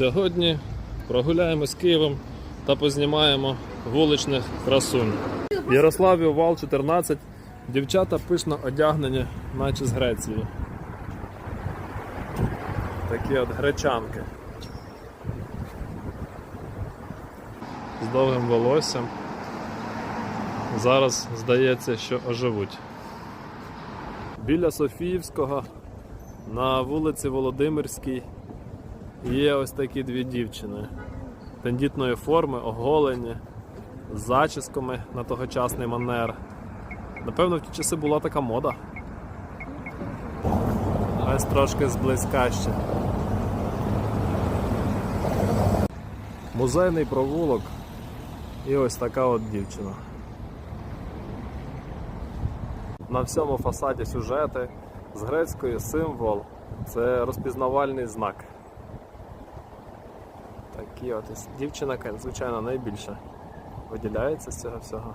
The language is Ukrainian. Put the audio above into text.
Сьогодні прогуляємось Києвом та познімаємо вуличних красунь. В Ярославі Вал 14. Дівчата пишно одягнені, наче з Греції. Такі от гречанки. З довгим волоссям. Зараз здається, що оживуть. Біля Софіївського на вулиці Володимирській є ось такі дві дівчини. Тендітної форми, оголені, з зачісками на тогочасний манер. Напевно, в ті часи була така мода. Ось трошки зблизька ще. Музейний провулок і ось така от дівчина. На всьому фасаді сюжети з грецької символ це розпізнавальний знак. Такі от дівчина, звичайно, найбільше виділяється з цього всього.